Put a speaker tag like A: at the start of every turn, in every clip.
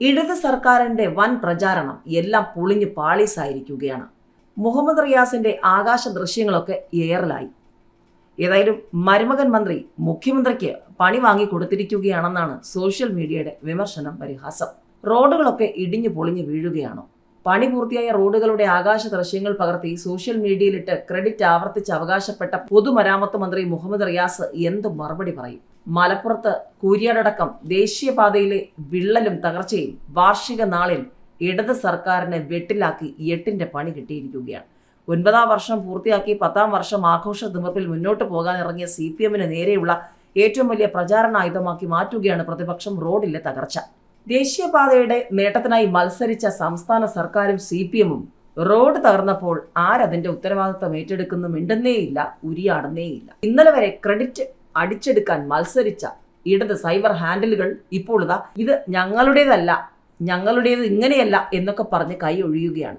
A: ഇടത് സർക്കാരിന്റെ വൻ പ്രചാരണം എല്ലാം പൊളിഞ്ഞ് പാളീസായിരിക്കുകയാണ്. മുഹമ്മദ് റിയാസിന്റെ ആകാശ ദൃശ്യങ്ങളൊക്കെ ഏറലായി. ഏതായാലും മരുമകൻ മന്ത്രി മുഖ്യമന്ത്രിക്ക് പണി വാങ്ങി കൊടുത്തിരിക്കുകയാണെന്നാണ് സോഷ്യൽ മീഡിയയുടെ വിമർശനം പരിഹാസം. റോഡുകളൊക്കെ ഇടിഞ്ഞു പൊളിഞ്ഞു വീഴുകയാണോ. പണി പൂർത്തിയായ റോഡുകളുടെ ആകാശ ദൃശ്യങ്ങൾ പകർത്തി സോഷ്യൽ മീഡിയയിലിട്ട് ക്രെഡിറ്റ് ആവർത്തിച്ച് അവകാശപ്പെട്ട പൊതുമരാമത്ത് മന്ത്രി മുഹമ്മദ് റിയാസ് എന്ത് മറുപടി പറയും? മലപ്പുറത്ത് കൂരിയാടടക്കം ദേശീയപാതയിലെ വിള്ളലും തകർച്ചയും വാർഷിക നാളിൽ ഇടത് സർക്കാരിനെ വെട്ടിലാക്കി എട്ടിന്റെ പണി കിട്ടിയിരിക്കുകയാണ്. ഒൻപതാം വർഷം പൂർത്തിയാക്കി പത്താം വർഷം ആഘോഷ ദിമപ്പിൽ മുന്നോട്ട് പോകാൻ ഇറങ്ങിയ സി പി എമ്മിന് നേരെയുള്ള ഏറ്റവും വലിയ പ്രചാരണായുധമാക്കി മാറ്റുകയാണ് പ്രതിപക്ഷം റോഡിലെ തകർച്ച. ദേശീയപാതയുടെ നേട്ടത്തിനായി മത്സരിച്ച സംസ്ഥാന സർക്കാരും സി പി എമ്മും റോഡ് തകർന്നപ്പോൾ ആരതിന്റെ ഉത്തരവാദിത്തം ഏറ്റെടുക്കുന്നു മിണ്ടുന്നേയില്ല ഉരിയാടുന്നേയില്ല. ഇന്നലെ വരെ ക്രെഡിറ്റ് അടിച്ചെടുക്കാൻ മത്സരിച്ച ഇടത് സൈബർ ഹാൻഡിലുകൾ ഇപ്പോൾ ഇതാ ഇത് ഞങ്ങളുടേതല്ല ഞങ്ങളുടേത് ഇങ്ങനെയല്ല എന്നൊക്കെ പറഞ്ഞ് കൈ ഒഴിയുകയാണ്.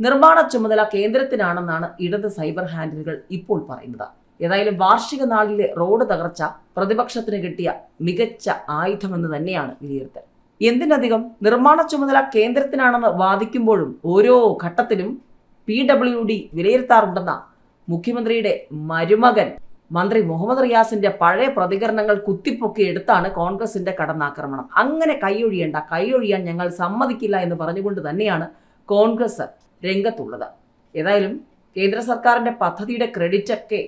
A: നിർമ്മാണ ചുമതല കേന്ദ്രത്തിനാണെന്നാണ് ഇടത് സൈബർ ഹാൻഡിലുകൾ ഇപ്പോൾ പറയുന്നത്. ഏതായാലും വാർഷിക നാളിലെ റോഡ് തകർച്ച പ്രതിപക്ഷത്തിന് കിട്ടിയ മികച്ച ആയുധമെന്ന് തന്നെയാണ് വിലയിരുത്തൽ. എന്തിനധികം നിർമ്മാണ ചുമതല കേന്ദ്രത്തിനാണെന്ന് വാദിക്കുമ്പോഴും ഓരോ ഘട്ടത്തിലും പി ഡബ്ല്യു ഡി വിലയിരുത്താറുണ്ടെന്ന മുഖ്യമന്ത്രിയുടെ മരുമകൻ മന്ത്രി മുഹമ്മദ് റിയാസിന്റെ പഴയ പ്രതികരണങ്ങൾ കുത്തിപ്പൊക്കി എടുത്താണ് കോൺഗ്രസിന്റെ കടന്നാക്രമണം. അങ്ങനെ കൈയൊഴിയേണ്ട കൈയൊഴിയാൻ ഞങ്ങൾ സമ്മതിക്കില്ല എന്ന് പറഞ്ഞുകൊണ്ട് തന്നെയാണ് കോൺഗ്രസ് രംഗത്തുള്ളത്. ഏതായാലും കേന്ദ്ര സർക്കാരിന്റെ പദ്ധതിയുടെ ക്രെഡിറ്റൊക്കെ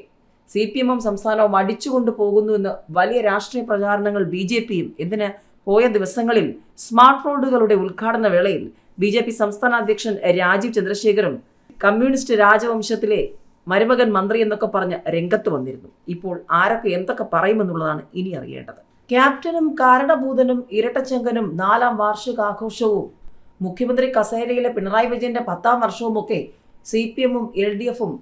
A: സി പി എമ്മും സംസ്ഥാനവും അടിച്ചുകൊണ്ട് പോകുന്നുവെന്ന് വലിയ രാഷ്ട്രീയ പ്രചാരണങ്ങൾ ബി ജെ പിയും എന്തിന് പോയ ദിവസങ്ങളിൽ സ്മാർട്ട് റോഡുകളുടെ ഉദ്ഘാടന വേളയിൽ ബി ജെ പി സംസ്ഥാന അധ്യക്ഷൻ രാജീവ് ചന്ദ്രശേഖരും കമ്മ്യൂണിസ്റ്റ് രാജവംശത്തിലെ മരുമകൻ മന്ത്രി എന്നൊക്കെ പറഞ്ഞ് രംഗത്ത് വന്നിരുന്നു. ഇപ്പോൾ ആരൊക്കെ എന്തൊക്കെ പറയുമെന്നുള്ളതാണ് ഇനി അറിയേണ്ടത്. ക്യാപ്റ്റനും കാരണഭൂതനും ഇരട്ടച്ചങ്കനും നാലാം വാർഷികാഘോഷവും മുഖ്യമന്ത്രി കസേരയിലെ പിണറായി വിജയന്റെ പത്താം വർഷവുമൊക്കെ സി പി എമ്മും എൽ ഡി എഫും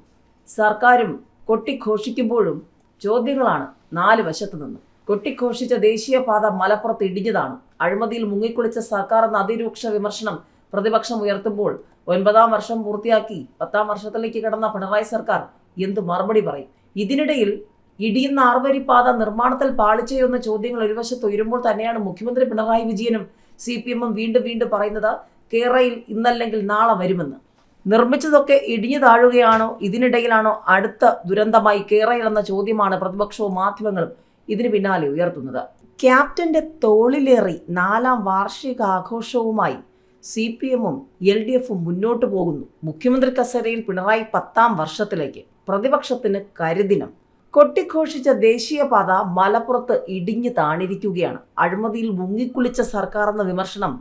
A: സർക്കാരും കൊട്ടിഘോഷിക്കുമ്പോഴും ചോദ്യങ്ങളാണ് നാല് വശത്തു നിന്ന്. കൊട്ടിഘോഷിച്ച ദേശീയപാത മലപ്പുറത്ത് ഇടിഞ്ഞതാണ്. അഴിമതിയിൽ മുങ്ങിക്കുളിച്ച സർക്കാർ എന്ന അതിരൂക്ഷ വിമർശനം പ്രതിപക്ഷം ഉയർത്തുമ്പോൾ ഒൻപതാം വർഷം പൂർത്തിയാക്കി പത്താം വർഷത്തിലേക്ക് കടന്ന പിണറായി സർക്കാർ എന്ത് മറുപടി പറയും? ഇതിനിടയിൽ ഇടിയുന്ന ആർവരിപ്പാത നിർമ്മാണത്തിൽ പാളിച്ചയെന്ന ചോദ്യങ്ങൾ ഒരു വശത്ത് ഉയരുമ്പോൾ തന്നെയാണ് മുഖ്യമന്ത്രി പിണറായി വിജയനും സി പി എമ്മും വീണ്ടും വീണ്ടും പറയുന്നത് കേരളയിൽ ഇന്നല്ലെങ്കിൽ നാളെ വരുമെന്ന്. നിർമ്മിച്ചതൊക്കെ ഇടിഞ്ഞു താഴുകയാണോ? ഇതിനിടയിലാണോ അടുത്ത ദുരന്തമായി കേരളയിൽ എന്ന ചോദ്യമാണ് പ്രതിപക്ഷവും മാധ്യമങ്ങളും ഇതിന് പിന്നാലെ ഉയർത്തുന്നത്. ക്യാപ്റ്റന്റെ തോളിലേറി നാലാം വാർഷിക ആഘോഷവുമായി സി പി എമ്മും എൽ ഡി എഫും മുന്നോട്ട് പോകുന്നു. മുഖ്യമന്ത്രി കസേരയിൽ പിണറായി പത്താം വർഷത്തിലേക്ക് പ്രതിപക്ഷത്തിന് കരുദിനം. കൊട്ടിഘോഷിച്ച ദേശീയപാത മലപ്പുറത്ത് ഇടിഞ്ഞു താണിരിക്കുകയാണ്. അഴിമതിയിൽ മുങ്ങിക്കുളിച്ച സർക്കാർ എന്ന വിമർശനം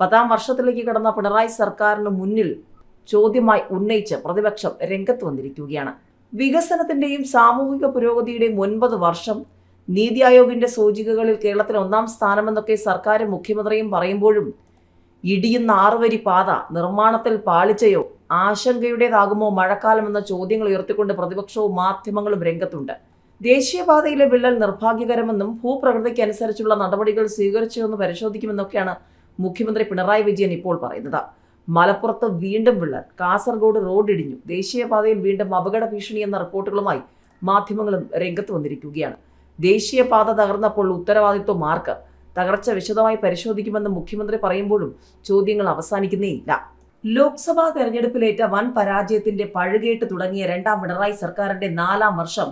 A: പത്താം വർഷത്തിലേക്ക് കടന്ന പിണറായി സർക്കാരിന് മുന്നിൽ ചോദ്യമായി ഉന്നയിച്ച് പ്രതിപക്ഷം രംഗത്ത് വന്നിരിക്കുകയാണ്. വികസനത്തിന്റെയും സാമൂഹിക പുരോഗതിയുടെയും ഒൻപത് വർഷം നീതി ആയോഗിന്റെ സൂചികകളിൽ കേരളത്തിന് ഒന്നാം സ്ഥാനമെന്നൊക്കെ സർക്കാരും മുഖ്യമന്ത്രിയും പറയുമ്പോഴും ഇടിയുന്ന ആറുവരി പാത നിർമ്മാണത്തിൽ പാളിച്ചയോ ആശങ്കയുടേതാകുമോ മഴക്കാലം എന്ന ചോദ്യങ്ങൾ ഉയർത്തിക്കൊണ്ട് പ്രതിപക്ഷവും മാധ്യമങ്ങളും രംഗത്തുണ്ട്. ദേശീയപാതയിലെ വിള്ളൽ നിർഭാഗ്യകരമെന്നും ഭൂപ്രകൃതിക്ക് അനുസരിച്ചുള്ള നടപടികൾ സ്വീകരിച്ചോ എന്ന് പരിശോധിക്കുമെന്നൊക്കെയാണ് മുഖ്യമന്ത്രി പിണറായി വിജയൻ ഇപ്പോൾ പറയുന്നത്. മലപ്പുറത്ത് വീണ്ടും വിള്ളൽ കാസർഗോഡ് റോഡ് ഇടിഞ്ഞു ദേശീയപാതയിൽ വീണ്ടും അപകട ഭീഷണി എന്ന റിപ്പോർട്ടുകളുമായി മാധ്യമങ്ങളും രംഗത്ത് വന്നിരിക്കുകയാണ്. ദേശീയപാത തകർന്നപ്പോൾ ഉത്തരവാദിത്വം മാർക്ക് തകർച്ച വിശദമായി പരിശോധിക്കുമെന്ന് മുഖ്യമന്ത്രി പറയുമ്പോഴും ചോദ്യങ്ങൾ അവസാനിക്കുന്നേയില്ല. ലോക്സഭാ തെരഞ്ഞെടുപ്പിലേറ്റ വൻ പരാജയത്തിന്റെ പഴുകേട്ട് തുടങ്ങിയ രണ്ടാം പിണറായി സർക്കാരിന്റെ നാലാം വർഷം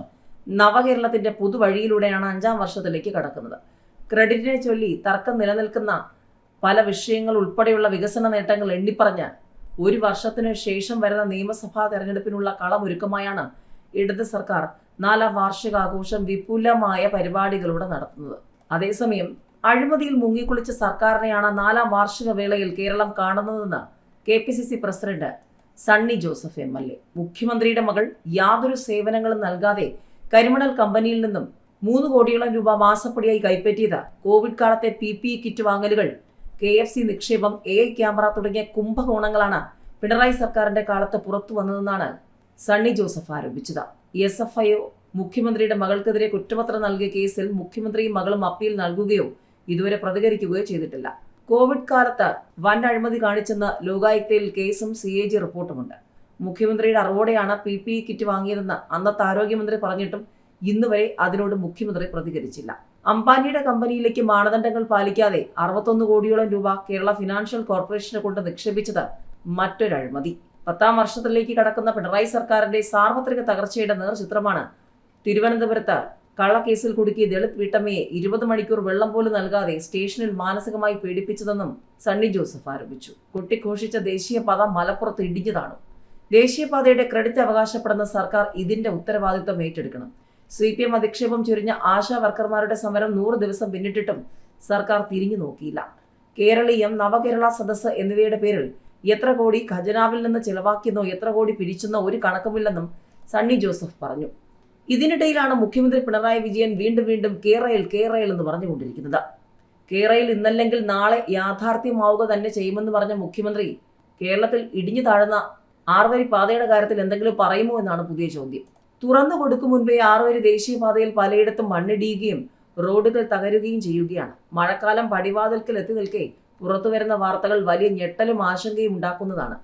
A: നവകേരളത്തിന്റെ പുതുവഴിയിലൂടെയാണ് അഞ്ചാം വർഷത്തിലേക്ക് കടക്കുന്നത്. ക്രെഡിറ്റിനെ ചൊല്ലി തർക്കം നിലനിൽക്കുന്ന പല വിഷയങ്ങൾ ഉൾപ്പെടെയുള്ള വികസന നേട്ടങ്ങൾ എണ്ണിപ്പറഞ്ഞ് ഒരു വർഷത്തിനു ശേഷം വരുന്ന നിയമസഭാ തെരഞ്ഞെടുപ്പിനുള്ള കളമൊരുക്കമായാണ് ഇടത് സർക്കാർ നാലാം വാർഷികാഘോഷം വിപുലമായ പരിപാടികളോടെ നടത്തുന്നത്. അതേസമയം അഴിമതിയിൽ മുങ്ങിക്കുളിച്ച സർക്കാരിനെയാണ് നാലാം വാർഷിക വേളയിൽ കേരളം കാണുന്നതെന്ന് K P C C president Sunny Joseph M L A. മുഖ്യമന്ത്രിയുടെ മകൾ യാതൊരു സേവനങ്ങളും നൽകാതെ കരിമണൽ കമ്പനിയിൽ നിന്നും മൂന്ന് കോടിയോളം രൂപ മാസപ്പടിയായി കൈപ്പറ്റിയത് കോവിഡ് കാലത്തെ പി പി ഇ കിറ്റ് വാങ്ങലുകൾ കെ എഫ് സി നിക്ഷേപം എ ഐ ക്യാമറ തുടങ്ങിയ കുംഭകോണങ്ങളാണ് പിണറായി സർക്കാരിന്റെ കാലത്ത് പുറത്തു വന്നതെന്നാണ് സണ്ണി ജോസഫ് ആരോപിച്ചത്. എസ് എഫ് ഐ മുഖ്യമന്ത്രിയുടെ മകൾക്കെതിരെ കുറ്റപത്രം നൽകിയ കേസിൽ മുഖ്യമന്ത്രിയും മകളും അപ്പീൽ നൽകുകയോ ഇതുവരെ പ്രതികരിക്കുകയോ ചെയ്തിട്ടില്ല. കോവിഡ് കാലത്ത് വൻ അഴിമതി കാണിച്ചെന്ന് ലോകായുക്തയിൽ കേസും സി എ ജി റിപ്പോർട്ടുമുണ്ട്. മുഖ്യമന്ത്രിയുടെ അറിവോടെയാണ് പി പി ഇ കിറ്റ് വാങ്ങിയതെന്ന് അന്നത്തെ ആരോഗ്യമന്ത്രി പറഞ്ഞിട്ടും ഇന്നുവരെ അതിനോട് മുഖ്യമന്ത്രി പ്രതികരിച്ചില്ല. അംബാനിയുടെ കമ്പനിയിലേക്ക് മാനദണ്ഡങ്ങൾ പാലിക്കാതെ അറുപത്തൊന്ന് കോടിയോളം രൂപ കേരള ഫിനാൻഷ്യൽ കോർപ്പറേഷനെ കൊണ്ട് നിക്ഷേപിച്ചത് മറ്റൊരു അഴിമതി. പത്താം വർഷത്തിലേക്ക് കടക്കുന്ന പിണറായി സർക്കാരിന്റെ സാർവത്രിക തകർച്ചയുടെ നേർചിത്രമാണ് തിരുവനന്തപുരത്ത് കള്ളക്കേസിൽ കുടുക്കിയ ദളിത് വീട്ടമ്മയെ ഇരുപത് മണിക്കൂർ വെള്ളം പോലും നൽകാതെ സ്റ്റേഷനിൽ മാനസികമായി പീഡിപ്പിച്ചതെന്നും സണ്ണി ജോസഫ് ആരോപിച്ചു. കൊട്ടിഘോഷിച്ച ദേശീയപാത മലപ്പുറത്ത് ഇടിഞ്ഞതാണ്. ദേശീയപാതയുടെ ക്രെഡിറ്റ് അവകാശപ്പെടുന്ന സർക്കാർ ഇതിന്റെ ഉത്തരവാദിത്വം ഏറ്റെടുക്കണം. സി പി എം അധിക്ഷേപം ചൊരിഞ്ഞ ആശാ വർക്കർമാരുടെ സമരം നൂറ് ദിവസം പിന്നിട്ടിട്ടും സർക്കാർ തിരിഞ്ഞു നോക്കിയില്ല. കേരളീയം നവകേരള സദസ്സ് എന്നിവയുടെ പേരിൽ എത്ര കോടി ഖജനാവിൽ നിന്ന് ചെലവാക്കിയെന്നോ എത്ര കോടി പിരിച്ചെന്നോ ഒരു കണക്കുമില്ലെന്നും സണ്ണി ജോസഫ് പറഞ്ഞു. ഇതിനിടയിലാണ് മുഖ്യമന്ത്രി പിണറായി വിജയൻ വീണ്ടും വീണ്ടും കേരയിൽ കേരയിൽ എന്ന് പറഞ്ഞുകൊണ്ടിരിക്കുന്നത്. കേരയിൽ ഇന്നല്ലെങ്കിൽ നാളെ യാഥാർത്ഥ്യമാവുക തന്നെ ചെയ്യുമെന്ന് പറഞ്ഞ മുഖ്യമന്ത്രി കേരളത്തിൽ ഇടിഞ്ഞു താഴ്ന്ന ആറുവരി പാതയുടെ കാര്യത്തിൽ എന്തെങ്കിലും പറയുമോ എന്നാണ് പുതിയ ചോദ്യം. തുറന്നു കൊടുക്കും മുൻപേ ആറുവരി ദേശീയപാതയിൽ പലയിടത്തും മണ്ണിടിയുകയും റോഡുകൾ തകരുകയും ചെയ്യുകയാണ്. മഴക്കാലം പടിവാതിൽക്കൽ എത്തി നിൽക്കെ പുറത്തു വരുന്ന വാർത്തകൾ വലിയ ഞെട്ടലും ആശങ്കയും ഉണ്ടാക്കുന്നതാണ്.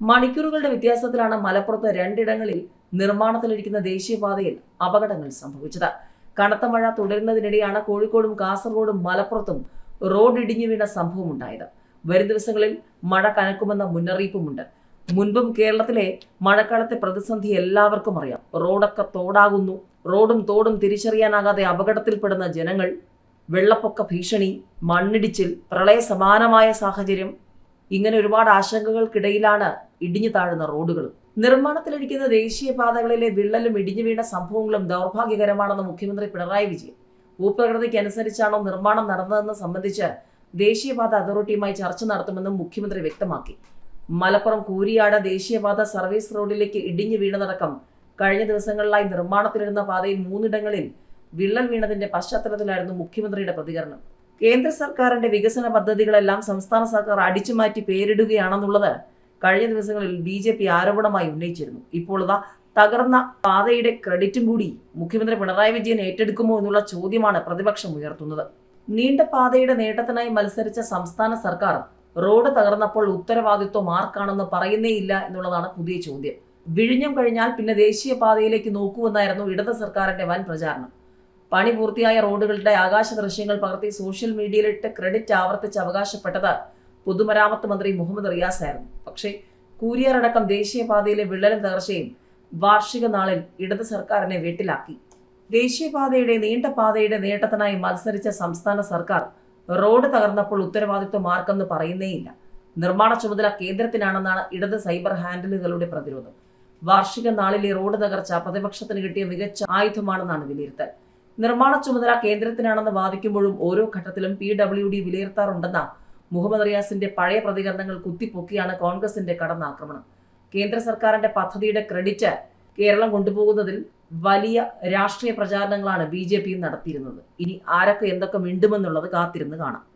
A: മണിക്കൂറുകളുടെ വ്യത്യാസത്തിലാണ് മലപ്പുറത്ത് രണ്ടിടങ്ങളിൽ നിർമ്മാണത്തിലിരിക്കുന്ന ദേശീയപാതയിൽ അപകടങ്ങൾ സംഭവിച്ചത്. കനത്ത മഴ തുടരുന്നതിനിടെയാണ് കോഴിക്കോടും കാസർഗോഡും മലപ്പുറത്തും റോഡ് ഇടിഞ്ഞു വീണ സംഭവം ഉണ്ടായത് വരും ദിവസങ്ങളിൽ മഴ കനക്കുമെന്ന മുന്നറിയിപ്പുമുണ്ട്. മുൻപും കേരളത്തിലെ മഴക്കാലത്തെ പ്രതിസന്ധി എല്ലാവർക്കും അറിയാം. റോഡൊക്കെ തോടാകുന്നു. റോഡും തോടും തിരിച്ചറിയാനാകാതെ അപകടത്തിൽപ്പെടുന്ന ജനങ്ങൾ വെള്ളപ്പൊക്ക ഭീഷണി മണ്ണിടിച്ചിൽ പ്രളയ സമാനമായ സാഹചര്യം ഇങ്ങനെ ഒരുപാട് ആശങ്കകൾക്കിടയിലാണ് ഇടിഞ്ഞു താഴുന്ന റോഡുകൾ നിർമ്മാണത്തിലിരിക്കുന്ന ദേശീയപാതകളിലെ വിള്ളലും ഇടിഞ്ഞു വീണ സംഭവങ്ങളും ദൗർഭാഗ്യകരമാണെന്ന് മുഖ്യമന്ത്രി പിണറായി വിജയൻ. ഭൂപ്രകൃതിക്ക് അനുസരിച്ചാണോ നിർമ്മാണം നടന്നതെന്ന് സംബന്ധിച്ച് ദേശീയപാത അതോറിറ്റിയുമായി ചർച്ച നടത്തുമെന്നും മുഖ്യമന്ത്രി വ്യക്തമാക്കി. മലപ്പുറം കൂരിയാട് ദേശീയപാത സർവീസ് റോഡിലേക്ക് ഇടിഞ്ഞു വീണതടക്കം കഴിഞ്ഞ ദിവസങ്ങളിലായി നിർമ്മാണത്തിലിരുന്ന പാതയിൽ മൂന്നിടങ്ങളിൽ വിള്ളൽ വീണതിന്റെ പശ്ചാത്തലത്തിലായിരുന്നു മുഖ്യമന്ത്രിയുടെ പ്രതികരണം. കേന്ദ്ര സർക്കാരിന്റെ വികസന പദ്ധതികളെല്ലാം സംസ്ഥാന സർക്കാർ അടിച്ചുമാറ്റി പേരിടുകയാണെന്നുള്ളത് കഴിഞ്ഞ ദിവസങ്ങളിൽ ബി ജെ പി ആരോപണമായി ഉന്നയിച്ചിരുന്നു. ഇപ്പോൾ ഇതാ തകർന്ന പാതയുടെ ക്രെഡിറ്റും കൂടി മുഖ്യമന്ത്രി പിണറായി വിജയൻ ഏറ്റെടുക്കുമോ എന്നുള്ള ചോദ്യമാണ് പ്രതിപക്ഷം ഉയർത്തുന്നത്. നീണ്ട പാതയുടെ നേട്ടത്തിനായി മത്സരിച്ച സംസ്ഥാന സർക്കാർ റോഡ് തകർന്നപ്പോൾ ഉത്തരവാദിത്വം ആർക്കാണെന്ന് പറയുന്നേയില്ല എന്നുള്ളതാണ് പുതിയ ചോദ്യം. വിഴിഞ്ഞം കഴിഞ്ഞാൽ പിന്നെ ദേശീയ പാതയിലേക്ക് നോക്കൂവെന്നായിരുന്നു ഇടത് സർക്കാരിന്റെ വൻ പ്രചാരണം. പണി പൂർത്തിയായ റോഡുകളുടെ ആകാശ ദൃശ്യങ്ങൾ പകർത്തി സോഷ്യൽ മീഡിയയിലിട്ട് ക്രെഡിറ്റ് ആവർത്തിച്ച് അവകാശപ്പെട്ടത് പൊതുമരാമത്ത് മന്ത്രി മുഹമ്മദ് റിയാസ് ആയിരുന്നു. പക്ഷേ കൂരിയാറടക്കം ദേശീയപാതയിലെ വിള്ളലും തകർച്ചയും വാർഷിക നാളിൽ ഇടത് സർക്കാരിനെ വീട്ടിലാക്കി. ദേശീയപാതയുടെ നീണ്ട പാതയുടെ നേട്ടത്തിനായി മത്സരിച്ച സംസ്ഥാന സർക്കാർ റോഡ് തകർന്നപ്പോൾ ഉത്തരവാദിത്വം ആർക്കെന്ന് പറയുന്നേയില്ല. നിർമ്മാണ ചുമതല കേന്ദ്രത്തിനാണെന്നാണ് ഇടത് സൈബർ ഹാൻഡിലുകളുടെ പ്രതിരോധം. വാർഷിക നാളിലെ റോഡ് തകർച്ച പ്രതിപക്ഷത്തിന് കിട്ടിയ മികച്ച ആയുധമാണെന്നാണ് വിലയിരുത്തൽ. നിർമ്മാണ ചുമതല കേന്ദ്രത്തിനാണെന്ന് വാദിക്കുമ്പോഴും ഓരോ ഘട്ടത്തിലും പി ഡബ്ല്യു ഡി വിലയിരുത്താറുണ്ടെന്ന മുഹമ്മദ് റിയാസിന്റെ പഴയ പ്രതികരണങ്ങൾ കുത്തിപ്പൊക്കിയാണ് കോൺഗ്രസിന്റെ കടന്നാക്രമണം. കേന്ദ്ര സർക്കാരിന്റെ പദ്ധതിയുടെ ക്രെഡിറ്റ് കേരളം കൊണ്ടുപോകുന്നതിൽ വലിയ രാഷ്ട്രീയ പ്രചാരണങ്ങളാണ് ബി ജെ നടത്തിയിരുന്നത്. ഇനി ആരൊക്കെ എന്തൊക്കെ മിണ്ടുമെന്നുള്ളത് കാത്തിരുന്ന് കാണാം.